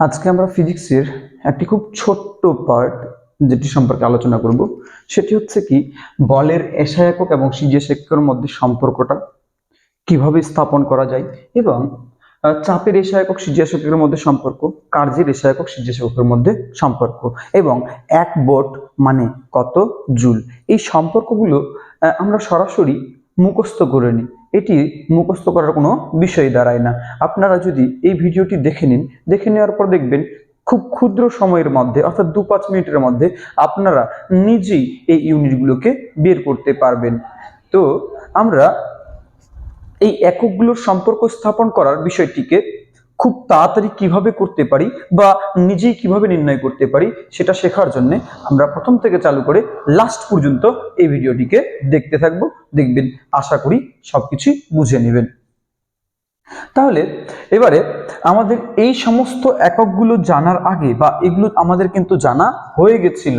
আজকে আমরা ফিজিক্সের একটি খুব ছোট্ট পার্ট যেটি সম্পর্কে আলোচনা করব, সেটি হচ্ছে কি বলের এসা একক এবং সিজেস এককের মধ্যে সম্পর্কটা কীভাবে স্থাপন করা যায় এবং চাপের এসা একক সিজিএস এককের মধ্যে সম্পর্ক, কার্যের এসা একক সিজিএস এককের মধ্যে সম্পর্ক এবং এক বোট মানে কত জুল। এই সম্পর্কগুলো আমরা সরাসরি মুখস্থ করে নিই। এটি মুখস্থ করার কোনো বিষয় দাঁড়ায় না। আপনারা যদি এই ভিডিওটি দেখে নিন, দেখে নেওয়ার পর দেখবেন খুব ক্ষুদ্র সময়ের মধ্যে, অর্থাৎ দু পাঁচ মিনিটের মধ্যে আপনারা নিজেই এই ইউনিটগুলোকে বের করতে পারবেন। তো আমরা এই এককগুলোর সম্পর্ক স্থাপন করার বিষয়টিকে খুব তাড়াতাড়ি কীভাবে করতে পারি বা নিজেই কীভাবে নির্ণয় করতে পারি সেটা শেখার জন্য আমরা প্রথম থেকে চালু করে লাস্ট পর্যন্ত এই ভিডিওটিকে দেখতে থাকব, দেখবেন, আশা করি সবকিছুই বুঝে নেবেন। তাহলে এবারে আমাদের এই সমস্ত এককগুলো জানার আগে বা এগুলো আমাদের কিন্তু জানা হয়ে গেছিল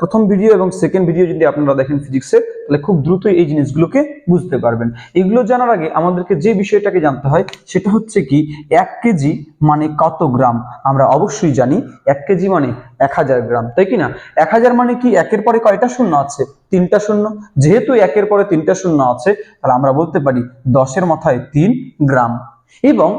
প্রথম ভিডিও এবং সেকেন্ড ভিডিও যদি আপনারা দেখেন ফিজিক্সের তাহলে খুব দ্রুতই এই জিনিসগুলোকে বুঝতে পারবেন। এগুলো জানার আগে আমাদেরকে যে বিষয়টাকে জানতে হয়, সেটা হচ্ছে কি, এক কেজি মানে কত গ্রাম? আমরা অবশ্যই জানি এক কেজি মানে এক হাজার গ্রাম, তাই কি না? এক হাজার মানে কি, একের পরে কয়টা শূন্য আছে? তিনটা শূন্য। যেহেতু একের পরে তিনটা শূন্য আছে, তাহলে আমরা বলতে পারি দশের মাথায় তিন গ্রাম। এবং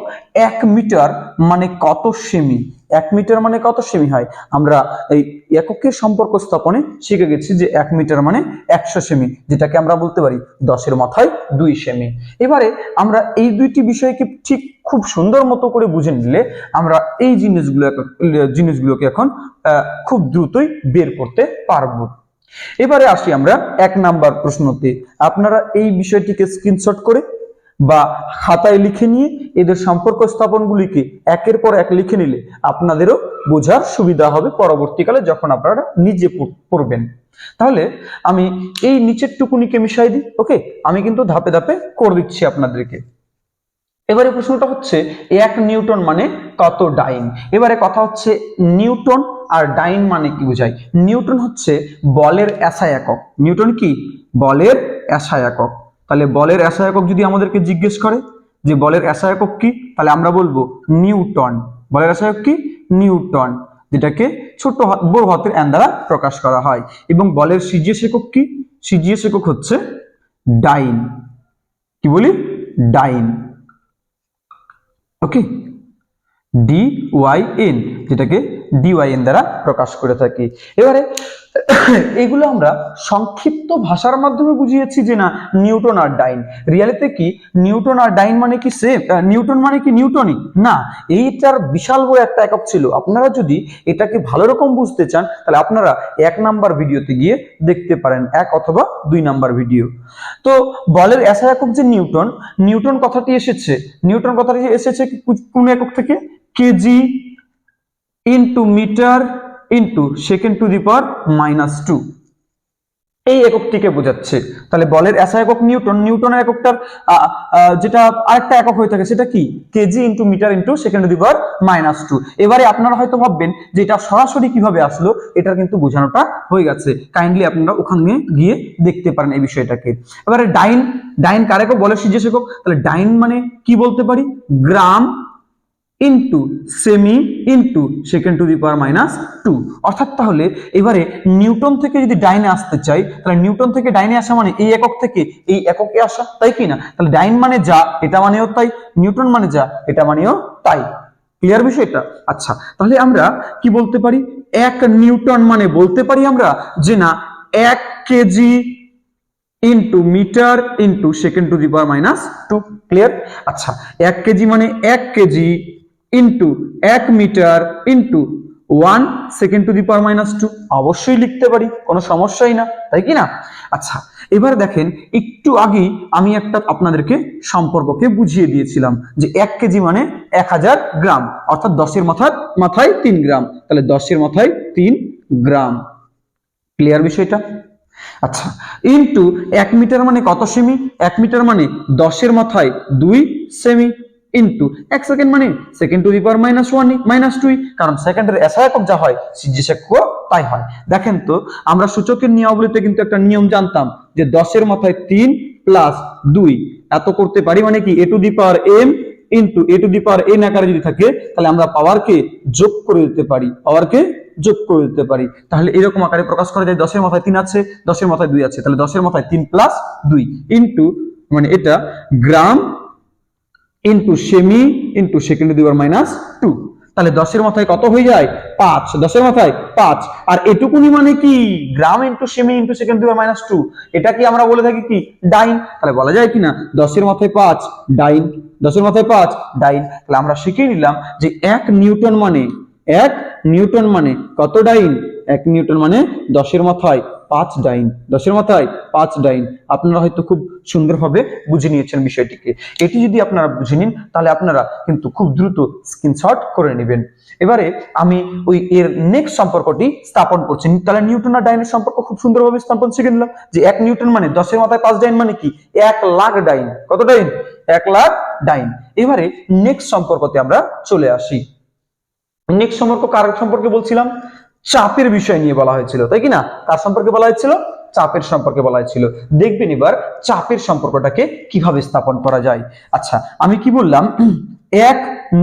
এক মিটার মানে কত সেমি? এক মিটার মানে কত সেমি হয়? আমরা এই এককের সম্পর্ক স্থাপনে শিখে গেছি যে এক মিটার মানে একশো সেমি, যেটাকে আমরা বলতে পারি দশের মাথায় দুই সেমি। এবারে আমরা এই দুইটি বিষয়কে ঠিক খুব সুন্দর মতো করে বুঝে নিলে আমরা এই জিনিসগুলো জিনিসগুলোকে এখন খুব দ্রুতই বের করতে পারব। এবারে আসি আমরা এক নাম্বার প্রশ্নতে। আপনারা এই বিষয়টিকে স্ক্রিনশট করে বা খাতায় লিখে নিয়ে এদের সম্পর্ক স্থাপনগুলিকে একের পর এক লিখে নিলে আপনাদেরও বোঝার সুবিধা হবে পরবর্তীকালে যখন আপনারা নিজে পড়- পড়বেন। তাহলে আমি এই নিচের টুকুনিকে মিশাই দিই, ওকে? আমি কিন্তু ধাপে ধাপে করে দিচ্ছি আপনাদেরকে। এবারে প্রশ্নটা হচ্ছে, এক নিউটন মানে কত ডাইন? এবারে কথা হচ্ছে নিউটন আর ডাইন মানে কি বোঝায়? নিউটন হচ্ছে বলের এসা একক। নিউটন কি? বলের এসা একক। তাহলে বলের এসা একক যদি আমাদেরকে জিজ্ঞেস করে যে বলের এসা একক কি, তাহলে আমরা বলব নিউটন। বলের একক কি? নিউটন, যেটাকে ছোট বড় হাতের এন দ্বারা প্রকাশ করা হয়। এবং বলের সিজিএস একক কি? সিজিএস একক হচ্ছে ডাইন। কি বলি? Dyne. Okay? D Y N যেটাকে ডি ওয়াই এন দ্বারা প্রকাশ করে থাকি। এবারে, এগুলো আমরা সংক্ষিপ্ত ভাষার মাধ্যমে বুঝিয়েছি যে না, নিউটন আর ডাইন। রিয়ালিতে কি নিউটন আর ডাইন মানে কি সেম নিউটন মানে কি নিউটনই? না, এইটার বিশাল বড় একটা একক ছিল। আপনারা যদি এটাকে ভালো রকম বুঝতে চান, তাহলে আপনারা এক নাম্বার ভিডিওতে গিয়ে দেখতে পারেন। এক অথবা দুই নাম্বার ভিডিও। তো বলের এসা একক যে নিউটন নিউটন কথাটি এসেছে। নিউটন কথাটি এসেছে কোন একক থেকে? KG into metre into second to the power minus two এই এককটিকে বোঝাচ্ছে। তাহলে বলের এসা একক নিউটন, নিউটনের এককটার যেটা আরেকটা একক হয়ে থাকে সেটা কি? KG into metre into second to the power minus two এবারে আপনারা হয়তো ভাববেন যে এটা সরাসরি কীভাবে আসলো, এটার কিন্তু বোঝানোটা হয়ে গেছে। কাইন্ডলি আপনারা ওখানে গিয়ে দেখতে পারেন এই বিষয়টাকে। এবারে ডাইন ডাইন কার একক? বলের সিজেস একক। তাহলে ডাইন মানে কি বলতে পারি? Gram into semi into second to the power minus two অর্থাৎ তাহলে এবারে নিউটন থেকে যদি ডাইনে আসতে চাই, তাহলে নিউটন থেকে ডাইনে আসা মানে এই একক থেকে এই এককে আসা, তাই কি না? তাহলে ডাইন মানে যা, এটা মানেও তাই, নিউটন মানে যা, এটা মানেও তাই। ক্লিয়ার বিষয়টা? আচ্ছা তাহলে আমরা কি বলতে পারি? এক নিউটন মানে বলতে পারি আমরা যে না, এক KG into metre into second to the power minus two clear আচ্ছা এক কেজি মানে এক কেজি ইন্টু এক metre into one second to the power minus two অবশ্যই লিখতে পারি, কোনো সমস্যাই না, তাই কি না? আচ্ছা এবার দেখেন, একটু আগেই আমি একটা আপনাদেরকে সম্পর্ককে বুঝিয়ে দিয়েছিলাম যে এক কেজি মানে এক হাজার গ্রাম, অর্থাৎ দশের মাথায় মাথায় তিন গ্রাম। তাহলে দশের মাথায় তিন গ্রাম। ক্লিয়ার বিষয়টা? আচ্ছা ইন্টু এক মিটার মানে কত সেমি? এক মিটার মানে দশের মাথায় দুই সেমি। ইন্টু এক সেকেন্ড মানে second to the power minus one minus টুই কারণ সেকেন্ডের এসা একক যা হয় সিজিএস একক তাই হয়। দেখেন তো, আমরা সূচকের নিয়মাবলীতে কিন্তু একটা নিয়ম জানতাম, যে দশের মাথায় তিন প্লাস দুই। এত করতে পারি মানে কি? A to the power M into A to the power N আকারে যদি থাকে, তাহলে আমরা পাওয়ারকে যোগ করে দিতে পারি পাওয়ারকে যোগ করে দিতে পারি। তাহলে এরকম আকারে প্রকাশ করা যায়, দশের মাথায় তিন আছে, দশের মাথায় দুই আছে, তাহলে দশের মাথায় তিন প্লাস দুই। ইন্টু মানে এটা gram into semi into second the minus two তাহলে দশের মাথায় কত হয়ে যায়? পাঁচ। দশের মাথায় পাঁচ। আর এটুকুনি মানে কি? Gram into semi into second the minus two এটা কি আমরা বলে থাকি কি? ডাইন। তাহলে বলা যায় কি না দশের মাথায় পাঁচ, ডাইন। দশের মাথায় পাঁচ, ডাইন। তাহলে আমরা শিখে নিলাম যে এক নিউটন মানে এক নিউটন মানে কত ডাইন? এক নিউটন মানে দশের মাথায় পাঁচ ডাইন, দশের মাথায় পাঁচ ডাইন। আপনারা হয়তো খুব সুন্দরভাবে বুঝে নিয়েছেন বিষয়টিকে। এটি যদি আপনারা বুঝে নিন, তাহলে আপনারা কিন্তু খুব দ্রুত স্ক্রিনশট করে নেবেন। এবারে আমি ওই এর নেক্সট সম্পর্কটি স্থাপন করছি। তাহলে নিউটন আর ডাইনের সম্পর্ক খুব সুন্দরভাবে স্থাপন শিখে নিলাম যে এক নিউটন মানে দশের মাথায় পাঁচ ডাইন মানে কি? এক লাখ ডাইন। কত ডাইন? এক লাখ ডাইন। এবারে নেক্সট সম্পর্কতে আমরা চলে আসি। নেক্সট সম্পর্ক কার সম্পর্কে বলছিলাম? চাপের বিষয় নিয়ে বলা হয়েছিল, তাই কি না কার সম্পর্কে বলা হয়েছিল, চাপের সম্পর্কে বলা হয়েছিল। দেখবেন এবার চাপের সম্পর্কটাকে কীভাবে স্থাপন করা যায়। আচ্ছা আমি কি বললাম? এক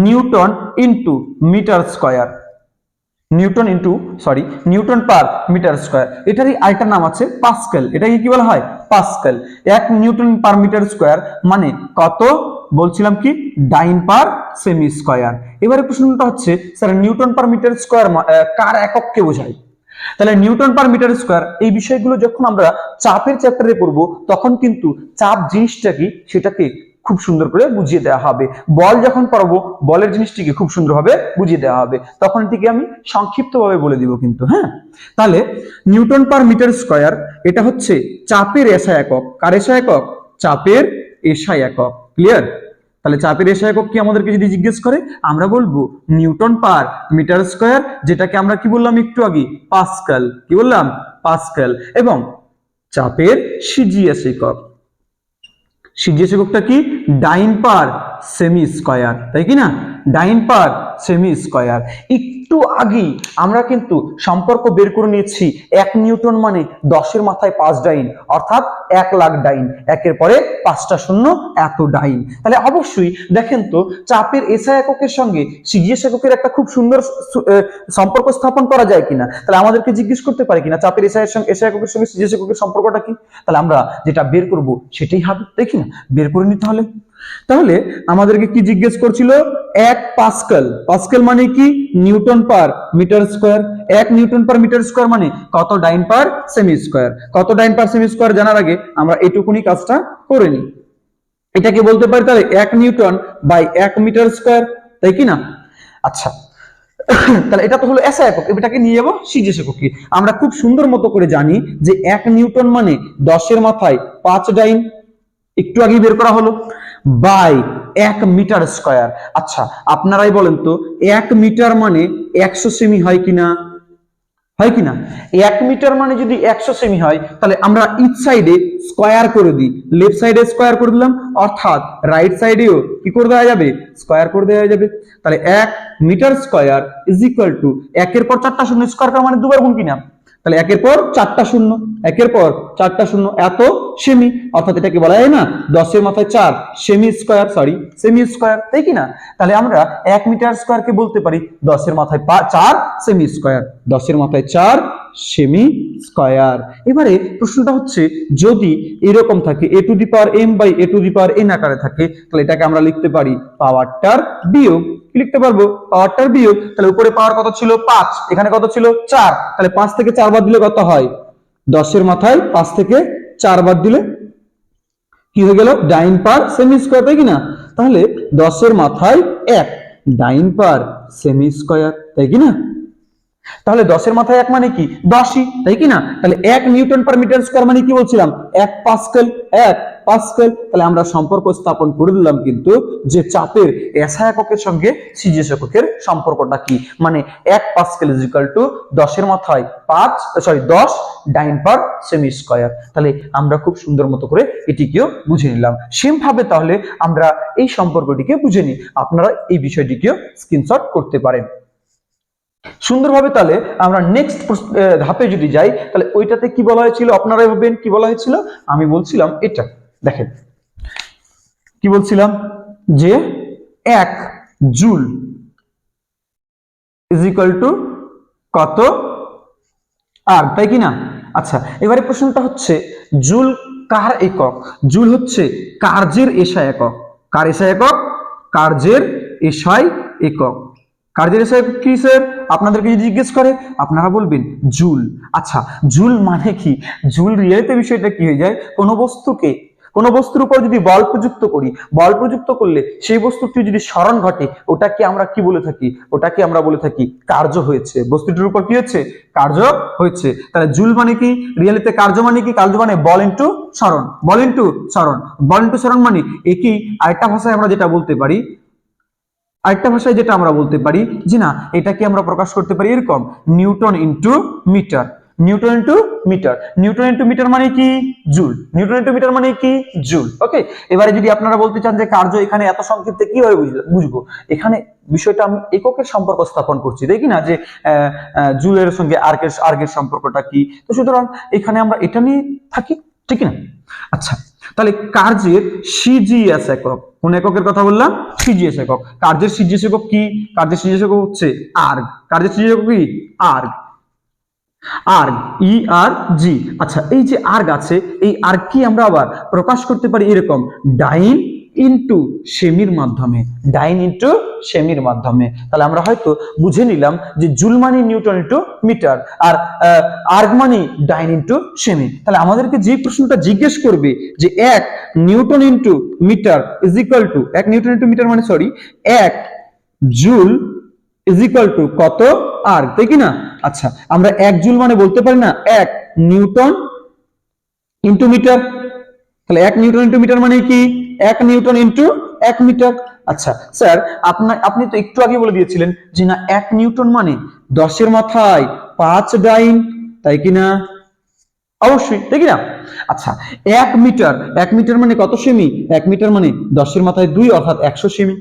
newton into metre square. Newton into sorry newton per metre square. এটারই আরেকটা নাম আছে পাস্কেল। এটাকে কি বলা হয়? পাস্কেল। এক নিউটন পার মিটার স্কয়ার মানে কত? বলছিলাম কি? ডাইন পার সেমি স্কয়ার এবারে প্রশ্নটা হচ্ছে, sir, newton per metre square কার একককে বোঝায়? তাহলে নিউটন পার মিটার স্কয়ার, এই বিষয়গুলো যখন আমরা চাপের চ্যাপ্টারে পড়ব, তখন কিন্তু চাপ জিনিসটা কি? সেটাকে খুব সুন্দর করে বুঝিয়ে দেওয়া হবে। বল যখন পড়ব, বলের জিনিসটিকে খুব সুন্দরভাবে বুঝিয়ে দেওয়া হবে। তখন এটিকে আমি সংক্ষিপ্তভাবে বলে দিব কিন্তু হ্যাঁ? তাহলে, নিউটন পার মিটার স্কয়ার, এটা হচ্ছে চাপের এসা একক। কার এসা একক? চাপের এসা একক। ক্লিয়ার? তাহলে চাপের এসে একক কি আমাদেরকে যদি জিজ্ঞেস করে, আমরা বলব নিউটন পার মিটার স্কোয়ার, যেটাকে আমরা কি বললাম একটু আগে? পাসকাল। কি বললাম? পাসকাল। এবং চাপের সিজিএস একক। সিজিএস এককটা কি? Dyne per semi square. তাই কি না? ডাইন পার সেমি স্কয়ার একটু আগেই আমরা কিন্তু সম্পর্ক বের করে নিয়েছি, এক নিউটন মানে দশের মাথায় পাঁচ ডাইন, অর্থাৎ এক লাখ ডাইন। একের পরে পাঁচটা শূন্য, এত ডাইন। তাহলে অবশ্যই দেখেন তো, চাপের এসা এককের সঙ্গে সিজিএস এককের একটা খুব সুন্দর সম্পর্ক স্থাপন করা যায় কিনা? তাহলে আমাদেরকে জিজ্ঞেস করতে পারে কিনা চাপের এসা সঙ্গে এসা এককের সঙ্গে, সিজিএস এককের সম্পর্কটা কি? তাহলে আমরা যেটা বের করব সেটাই হবে। দেখি না? বের করে নিতে হলে তাহলে আমাদেরকে কি জিজ্ঞেস করছিল? এক পাস্কেল। পাস্কেল মানে কি? Newton per metre square. এক নিউটন পার মিটার স্কোয়ার মানে কত ডাইন পার সেমি স্কোয়ার কত ডাইন পার সেমি স্কোয়ার জানার আগে আমরা এটুকুনি কাজটা করে নিই। এটাকে বলতে পারি তাহলে? এক নিউটন বাই এক মিটার স্কোয়ার, তাই কি না? আচ্ছা তাহলে এটা তো হলো এসা একক। এটাকে নিয়ে যাব সিজেস এককে আমরা খুব সুন্দর মতো করে জানি যে এক নিউটন মানে দশের মাথায় পাঁচ ডাইন। একটু আগে বের করা হলো। বাই এক মিটার স্কয়ার। আচ্ছা আপনারাই বলেন তো, এক মিটার মানে একশো সেমি হয় কিনা? হয় কিনা? এক মিটার মানে যদি একশো সেমি হয়, তাহলে আমরা ইচ সাইডে স্কয়ার করে দিই। লেফট সাইডে স্কয়ার করে দিলাম, অর্থাৎ রাইট সাইডেও কি করে দেওয়া যাবে? স্কয়ার করে দেওয়া যাবে। তাহলে এক metre square is equal to একের পর চারটা শূন্য, স্কয়ার করা মানে দুবার গুণ কিনা? তাহলে একের পর চারটা শূন্য, একের পর চারটা শূন্য, এত সেমি, অর্থাৎ এটাকে বলা যায় না, দশের মাথায় চার, semi square sorry semi square, তাই কি না? তাহলে আমরা এক মিটার স্কোয়ারকে বলতে পারি, দশের মাথায় চার, সেমি স্কোয়ার, দশের মাথায় চার সেমি স্কয়ার এবারে প্রশ্নটা হচ্ছে, যদি এরকম থাকে A to the power M by A to the power N আকারে থাকে, তাহলে এটাকে আমরা লিখতে পারি পাওয়ারটার বিয়োগ। লিখতে পারব? পাওয়ারটার বিয়োগ। তাহলে উপরে পাওয়ার কত ছিল? পাঁচ। এখানে কত ছিল? চার। তাহলে পাঁচ থেকে চার বাদ দিলে কত হয়? দশের মাথায় পাঁচ থেকে চার বাদ দিলে কি হয়ে গেল? ডাইন পার সেমি স্কোয়ার তাই কিনা তাহলে দশের মাথায় এক, ডাইন পার সেমি স্কোয়ার তাই কি না? তাহলে দশের মাথায় এক মানে কি? দশই, তাই কি না? তাহলে এক নিউটন পার মিটার স্কোয়ার মানে কি বলছিলাম? এক পাস্কেল এক পাস্কেল তাহলে আমরা সম্পর্ক স্থাপন করে দিলাম কিন্তু যে চাপের এসা এককের সঙ্গে সিজিএস এককের সম্পর্কটা কি? মানে এক পাস্কেল ইজ ইকাল টু দশের মাথায় পাঁচ সরি দশ ডাইন পার সেমি স্কয়ার তাহলে আমরা খুব সুন্দর মতো করে এটিকেও বুঝে নিলাম। সেম ভাবে তাহলে আমরা এই সম্পর্কটিকে বুঝে নিই। আপনারা এই বিষয়টিকেও স্ক্রিনশট করতে পারেন। সুন্দরভাবে তাহলে আমরা নেক্সট ধাপে যদি যাই, তাহলে ওইটাতে কি বলা হয়েছিল? আপনারাই ভাবেন কি বলা হয়েছিল? আমি বলছিলাম এটা। দেখেন, কি বলছিলাম? যে এক জুল ইজ ইকুয়াল টু কত? আর, তাই কি না? আচ্ছা এবারে প্রশ্নটা হচ্ছে, জুল কার একক? জুল হচ্ছে কার্যের এসআই একক। কার এসআই একক? কার্যের এসআই একক। কার্যের এসআই একক কি, স্যার? আপনাদেরকে যদি জিজ্ঞেস করে, আপনারা বলবেন, জুল। আচ্ছা জুল মানে কি? জুল রিয়েলিতে বিষয়টা কি হয়ে যায়? কোনো বস্তুকে, কোনো বস্তুর উপর যদি বল প্রযুক্ত করি, বল প্রযুক্ত করলে সেই বস্তুটি যদি স্মরণ ঘটে, ওটাকে আমরা কি বলে থাকি? ওটাকে আমরা বলে থাকি কার্য হয়েছে। বস্তুটির উপর কি হচ্ছে? কার্য হয়েছে। তাহলে জুল মানে কি? রিয়েলিতে কার্য মানে কি? কার্য মানে বল ইন্টু স্মরণ। বল ইন্টু স্মরণ। বল ইন্টু স্মরণ মানে একই আরেকটা ভাষায় আমরা যেটা বলতে পারি আরেকটা ভাষায় যেটা আমরা বলতে পারি, যে না, এটাকে আমরা প্রকাশ করতে পারি এরকম newton into metre. Newton into metre. Newton into metre মানে কি? জুল। নিউটন ইন্টু মিটার মানে কি? জুল। ওকে এবারে যদি আপনারা বলতে চান যে কার্য এখানে এত সংক্ষিপ্তে, কীভাবে বুঝব? এখানে বিষয়টা আমি এককের সম্পর্ক স্থাপন করছি। দেখি না যে জুলের সঙ্গে আর্কের আর্গের সম্পর্কটা কি? তো সুতরাং এখানে আমরা এটা নিয়ে থাকি, ঠিক না? আচ্ছা তাহলে কার্যের সিজিএস একক। কোন এককের কথা বললাম? সিজিএস একক। কার্যের সিজিএস একক কি? কার্যের সিজিএস একক হচ্ছে আর্গ। কার্যের সিজিএস একক কি? আর্গ। আর্গ ই আর জি আচ্ছা এই যে আর্গ আছে, এই আর্গ কি আমরা আবার প্রকাশ করতে পারি এরকম? ডাইন ইনটু সেমির মাধ্যমে ডাইন ইনটু সেমির মাধ্যমে। তাহলে আমরা হয়তো বুঝে নিলাম যে জুল মানি নিউটন ইন্টু মিটার আর আর্গ মানি ডাইন ইনটু সেমি। তাহলে আমাদেরকে যে প্রশ্নটা জিজ্ঞেস করবে যে এক, newton into metre is equal to এক নিউটন ইন্টু মিটার মানে সরি এক জুল ইজ ইকুয়াল টু কত আর্গ, তাই কি না আচ্ছা আমরা এক জুল মানে বলতে পারি না, এক নিউটন ইন্টু মিটার তাহলে এক নিউটন ইন্টু মিটার মানে কি? এক নিউটন ইন্টু এক মিটার আচ্ছা স্যার আপনার আপনি তো একটু আগে বলে দিয়েছিলেন যে না, এক নিউটন মানে দশের মাথায় পাঁচ ডাইন, তাই কিনা অবশ্যই, তাই কিনা আচ্ছা এক মিটার এক মিটার মানে কত সেমি? এক মিটার মানে দশের মাথায় দুই, অর্থাৎ একশো সেমি।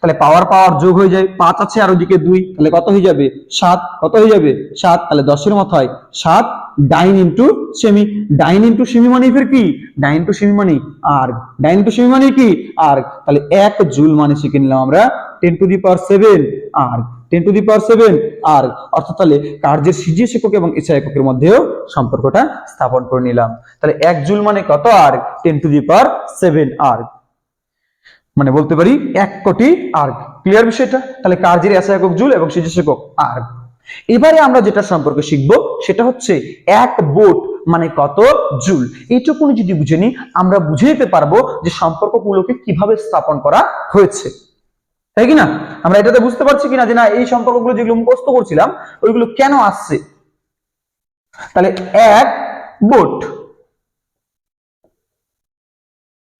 তাহলে পাওয়ার পাওয়ার যোগ হয়ে যায় পাঁচ আছে আর ওদিকে দুই, তাহলে কত হয়ে যাবে? সাত। কত হয়ে যাবে? সাত। তাহলে দশের মাথায় সাত, dyne into semi dyne into semi মানে ফের কি? ডাইন ইন্টু সেমি মানে আর ডাইন ইন্টু সেমি মানে কি? আর তাহলে এক জুল মানে শিখে নিলাম আমরা ten to the power seven R ten to the power seven আর অর্থাৎ তাহলে কার্যের সিজিএস একক এবং এসআই এককের মধ্যেও সম্পর্কটা স্থাপন করে নিলাম। তাহলে এক জুল মানে কত? আর ten to the power seven আর মানে বলতে পারি এক কোটি আর ক্লিয়ার বিষয়টা? তাহলে কার্যের এসআই একক জুল এবং সিজিএস একক আর এবারে আমরা যেটা সম্পর্কে শিখব, সেটা হচ্ছে এক বোট মানে কত জুল। এইটুকুনি যদি বুঝে নিই, আমরা বুঝে নিতে পারব যে সম্পর্কগুলোকে কীভাবে স্থাপন করা হয়েছে। তাই কি না? আমরা এটাতে বুঝতে পারছি কিনা যে না, এই সম্পর্কগুলো যেগুলো মুখস্থ করছিলাম, ওইগুলো কেন আসছে? তাহলে এক BOT.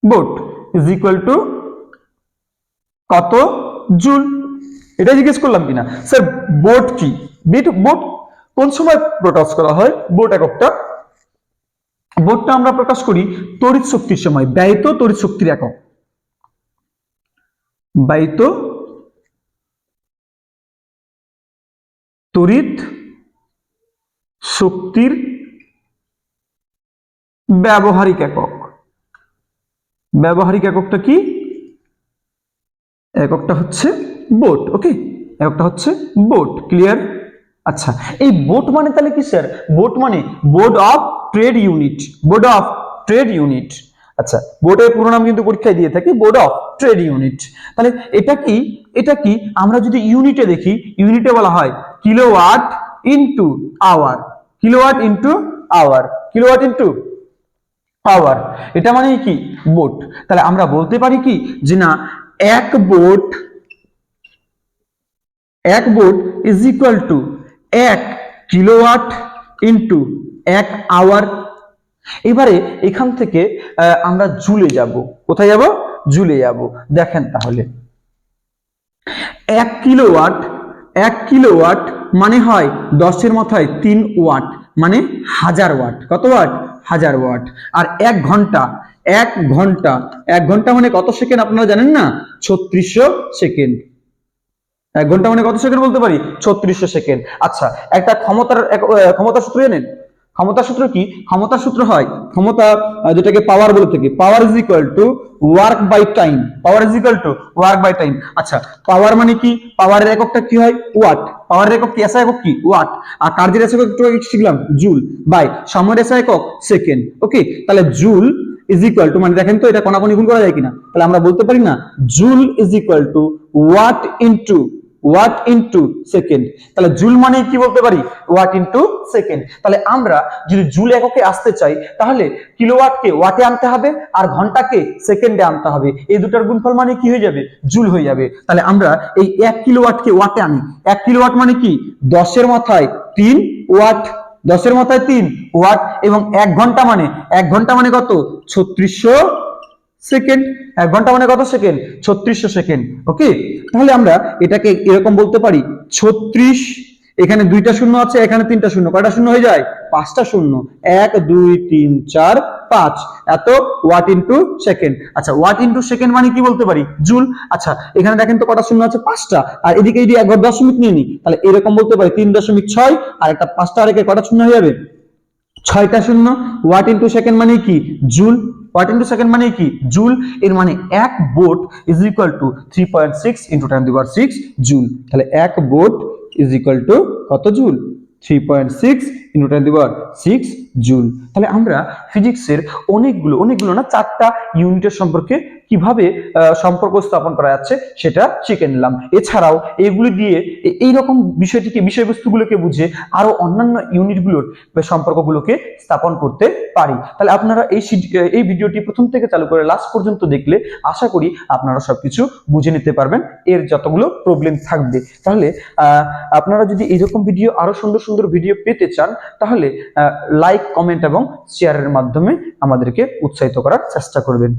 BOT is equal to কত? জুল এটা জিজ্ঞেস করলাম কিনা? স্যার, বোট কি? বিট, বোট? কোন সময় প্রকাশ করা হয়? বোট এককটা। বোটটা আমরা প্রকাশ করি তড়িৎ শক্তির সময়। ব্যয়িত তড়িৎ শক্তির একক। ব্যয়িত তড়িৎ শক্তির ব্যবহারিক একক। ব্যবহারিক এককটা কি? এককটা হচ্ছে বোট ওকে এককটা হচ্ছে বোট ক্লিয়ার আচ্ছা এই বোট মানে তাহলে কি স্যার বোট মানে board of trade unit, board of trade unit. আচ্ছা বোর্ডের পুরো নাম কিন্তু পরীক্ষায় দিয়ে থাকি, বোর্ড অফ ট্রেড ইউনিট। তাহলে এটা কি? এটা কি? আমরা যদি ইউনিটে দেখি, ইউনিটে বলা হয় kilowatt into hour, kilowatt into hour, kilowatt into power এটা মানে কি? বোট। তাহলে আমরা বলতে পারি কি? যে না এক বোট এক বোট ইজ ইকুয়াল টু এক কিলোওয়াট ইন্টু এক আওয়ার এবারে এখান থেকে আমরা জুলে যাব। কোথায় যাব? জুলে যাব। দেখেন তাহলে। এক কিলোওয়াট এক কিলোওয়াট মানে হয় দশের মাথায় তিন ওয়াট মানে হাজার ওয়াট কত ওয়াট হাজার ওয়াট আর এক ঘণ্টা এক ঘণ্টা। এক ঘণ্টা মানে কত সেকেন্ড আপনারা জানেন না? ছত্রিশশো সেকেন্ড। এক ঘণ্টা মানে কত সেকেন্ড বলতে পারি? ছত্রিশশো সেকেন্ড। আচ্ছা একটা ক্ষমতার ক্ষমতা সূত্র জানেন? ক্ষমতা সূত্র কি? ক্ষমতা সূত্র হয়, ক্ষমতা যেটাকে পাওয়ার বলে থাকে। Power is equal to work by time power is equal to work by time আচ্ছা পাওয়ার মানে কি? পাওয়ারের এককটা কি হয়? ওয়াট পাওয়ারের একক কি? এসআই একক কি? ওয়াট আর কার্যের এসআই একক শিখলাম। জুল বাই সময়ের এসআই একক সেকেন্ড ওকে তাহলে জুল ইজ ইকুয়াল টু মানে দেখেন তো এটা কোনাকুনি গুণ করা যায় কিনা? তাহলে আমরা বলতে পারি না joule is equal to watt into watt into second তাহলে জুল মানে কি বলতে পারি? ওয়াট ইনটু সেকেন্ড তাহলে আমরা যদি জুল এককে আসতে চাই, তাহলে কিলোওয়াটকে ওয়াটে আনতে হবে আর ঘন্টাকে সেকেন্ডে আনতে হবে। এই দুটার গুণফল মানে কি হয়ে যাবে? জুল হয়ে যাবে। তাহলে আমরা এই এক কিলোওয়াটকে ওয়াটে আনি। এক কিলোওয়াট মানে কি? দশের মাথায় তিন ওয়াট দশের মাথায় তিন, ওয়াট এবং এক ঘণ্টা মানে এক ঘণ্টা মানে কত? ছত্রিশশো সেকেন্ড। এক ঘণ্টা মানে কত সেকেন্ড? ছত্রিশশো সেকেন্ড ওকে তাহলে আমরা এটাকে এরকম বলতে পারি, ছত্রিশ এখানে দুইটা শূন্য আছে, এখানে তিনটা শূন্য। কয়টা শূন্য হয়ে যায়? পাঁচটা শূন্য। এক, দুই, তিন, চার, পাঁচ। এত ওয়াট ইন্টু সেকেন্ড আচ্ছা ওয়াট ইন্টু সেকেন্ড মানে কি বলতে পারি? জুল। আচ্ছা এখানে দেখেন তো কটা শূন্য আছে? পাঁচটা। আর এদিকে যদি একবার দশমিক নিয়ে নি তাহলে এরকম বলতে পারি, তিন দশমিক ছয়, আর একটা পাঁচটা আর একে কটা শূন্য হয়ে যাবে? ছয়টা শূন্য। ওয়াট ইন্টু সেকেন্ড মানে কি? জুল। ওয়াট ইন্টু সেকেন্ড মানে কি? জুল। এর মানে এক BOT is equal to three point six into ten the power six joule. তাহলে এক বোট ইজ ইকুয়াল টু কত joule? Three point six into ten the power six joule তাহলে আমরা ফিজিক্সের অনেকগুলো অনেকগুলো না চারটা ইউনিটের সম্পর্কে কীভাবে সম্পর্ক স্থাপন করা যাচ্ছে সেটা শিখে নিলাম। এছাড়াও এগুলি দিয়ে এ- এইরকম বিষয়টিকে, বিষয়বস্তুগুলোকে বুঝে আরও অন্যান্য ইউনিটগুলোর সম্পর্কগুলোকে স্থাপন করতে পারি। তাহলে আপনারা এই এই ভিডিওটি প্রথম থেকে চালু করে লাস্ট পর্যন্ত দেখলে আশা করি আপনারা সবকিছু বুঝে নিতে পারবেন। এর যতগুলো প্রবলেম থাকবে। তাহলে আপনারা যদি এরকম ভিডিও আরও সুন্দর সুন্দর ভিডিও পেতে চান তাহলে লাইক কমেন্ট এবং শেয়ারের মাধ্যমে আমাদেরকে উৎসাহিত করার চেষ্টা করবেন।